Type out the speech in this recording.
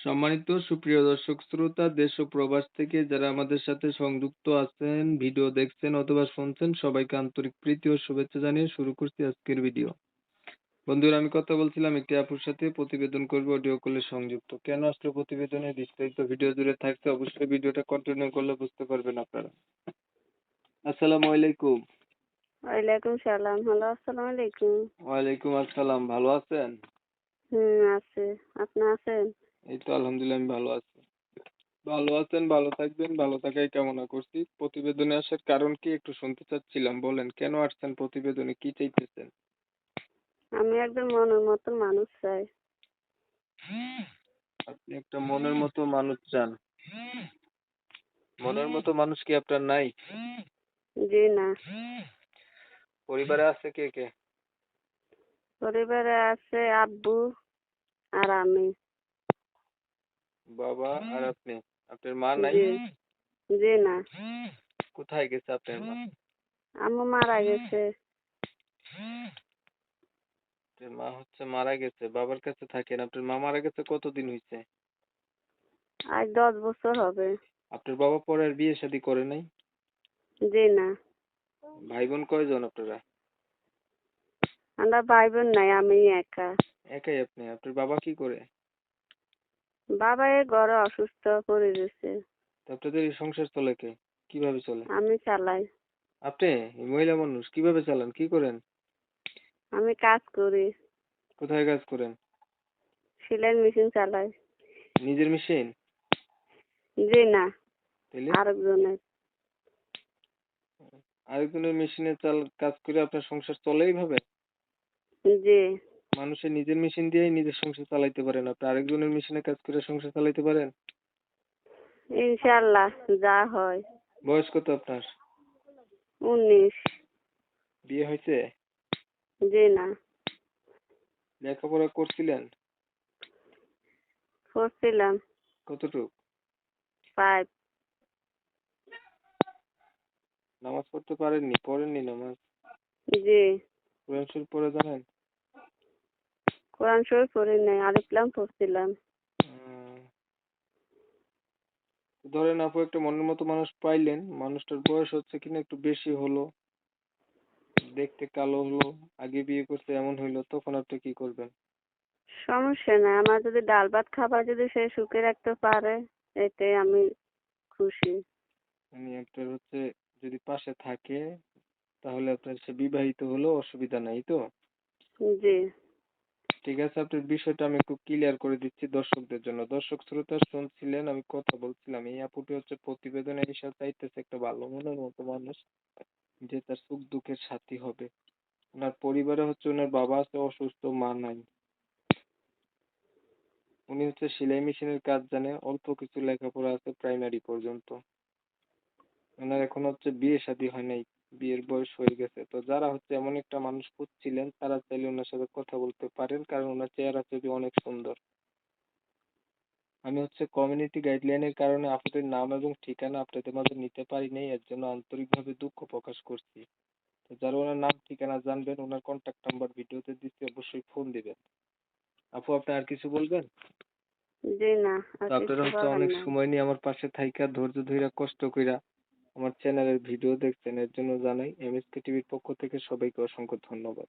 সম্মানিত সুপ্রিয় দর্শক শ্রোতা দেশ ও প্রবাস থেকে যারা আমাদের সাথে সংযুক্ত আছেন ভিডিও দেখছেন অথবা শুনছেন সবাইকে আন্তরিক প্রীতি ও শুভেচ্ছা জানিয়ে শুরু করছি আজকের ভিডিও। বন্ধুরা আমি কথা বলছিলাম একটি আপুর সাথে প্রতিবেদন করব অডিও কলে সংযুক্ত। কেন আসলো প্রতিবেদনে? বিস্তারিত ভিডিও জুড়ে থাকতে অবশ্যই ভিডিওটা কন্টিনিউ করলে বুঝতে পারবেন আপনারা। আসসালামু আলাইকুম। ওয়ালাইকুম সালাম হ্যালো আসসালামু আলাইকুম। ওয়ালাইকুম আসসালাম ভালো আছেন? হুম আছে। আপনি আছেন? এই তো আলহামদুলিল্লাহ আমি ভালো আছি। ভালো আছেন ভালো থাকবেন ভালো থাকাই কামনা করছি। প্রতিবেদনে আসার কারণ কি একটু শুনতে চাচ্ছিলাম বলেন কেন আসছেন প্রতিবেদনে কি চাইতেছেন? আমি একজন মনের মতন মানুষ চাই। আপনি একটা মনের মতো মানুষ চান। মনের মতো মানুষ কি আপনার নাই? জি না। পরিবারে আছে কে কে? পরিবারে আছে আব্বু আর আমি। বাবা আর আপনি? আপনার মা নাই? জি। না। কোথায় গেছে আপনার মা? আম্মু মারা গেছে। আপনার মা হচ্ছে মারা গেছে বাবার কাছে থাকেন। আপনার মা মারা গেছে কতদিন হয়েছে আজ দশ বছর হবে। আপনার বাবা পরে আর বিয়ে শাদী করে নাই? জি না। ভাই বোন কয়জন আপনারা? আমরা ভাই বোন নাই আমি একা। একাই আপনি। আপনার বাবা কি করে? বাবা এই ঘরে অসুস্থ পড়ে গেছে আপনাদের এই সংসার চলে কে? কীভাবে চলে? আমি চালাই। আপনি এই মহিলা মানুষ কীভাবে চালান? কি করেন? আমি কাজ করি। কোথায় কাজ করেন? সেলাই মেশিন চালাই। নিজের মেশিন? জি না তাইলে? আরেকজনের। আরেকজনের মেশিনে চাল কাজ করে আপনার সংসার চলে এইভাবে? জি। মানুষের নিজের মেশিন দিয়েই নিজের সংসার চালাইতে পারেন। আপনি আরেকজনের মেশিনে কাজ করে সংসার চালাইতে পারেন? ইনশাল্লাহ যা হয়। বয়স কত আপনার? উনিশ। বিয়ে হয়েছে? জি না। লেখাপড়া করছিলেন? করছিলাম। কতটুক? ফাইভ নামাজ পড়তে পারেননি? পড়েননি নামাজ? জি। কোরআন শরীফ পড়ে জানেন? কোরআন শরীফ পড়ি নাই আলিফলাম পড়ছিলাম ধরেন আপু একটা মনের মতো মানুষ পাইলেন মানুষটার বয়স হচ্ছে কিনা একটু বেশি হলো দেখতে কালো হলো আগে বিয়ে করছে এমন হইল তখন আপনি কি করবেন সমস্যা নাই আমার যদি ডাল ভাত খাবার যদি সে সুখে রাখতে পারে এতে আমি খুশি মানে আপনার হচ্ছে যদি পাশে থাকে তাহলে আপনার সে বিবাহিত হলেও অসুবিধা নাই তো জি ঠিক আছে আপনার বিষয়টা আমি একটু ক্লিয়ার করে দিচ্ছি দর্শকদের জন্য। দর্শক, শ্রোতা শুনছিলেন, আমি কথা বলছিলাম। এই আপুটি হচ্ছে প্রতিবেদনে এসে চাইতেছে একটা ভালো মনের মতো মানুষ, যে তার সুখ দুঃখের সাথী হবে। ওনার পরিবারে হচ্ছে ওনার বাবা আছে অসুস্থ, মা নাই। উনি হচ্ছে সেলাই মেশিনের কাজ জানে, অল্প কিছু লেখাপড়া আছে প্রাইমারি পর্যন্ত। ওনার এখন হচ্ছে বিয়ে শাদী হয় নাই। বিয়ের বয়স হয়ে গেছে। তো যারা হচ্ছে এমন একটা মানুষ খুঁজছিলেন তারা চাইলে ওনার সাথে কথা বলতে পারেন কারণ ওনার চেহারা ছবি অনেক সুন্দর। আমি হচ্ছে কমিউনিটি গাইডলাইনের কারণে আপনাদের নাম এবং ঠিকানা আপনাদের মাঝে নিতে পারি নাই এর জন্য আন্তরিকভাবে দুঃখ প্রকাশ করছি। তো যারা ওনার নাম ঠিকানা জানবেন ওনার কন্ট্যাক্ট নাম্বার ভিডিওতে দিচ্ছি অবশ্যই ফোন দিবেন। আপু আপনি আর কিছু বলবেন? জি না আপনারা হচ্ছে অনেক সময় নিয়ে আমার পাশে থাইকা ধৈর্য ধইরা কষ্ট কইরা আমার চ্যানেলের ভিডিও দেখছেন এর জন্য জানাই এমএসকে টিভির পক্ষ থেকে সবাইকে অসংখ্য ধন্যবাদ।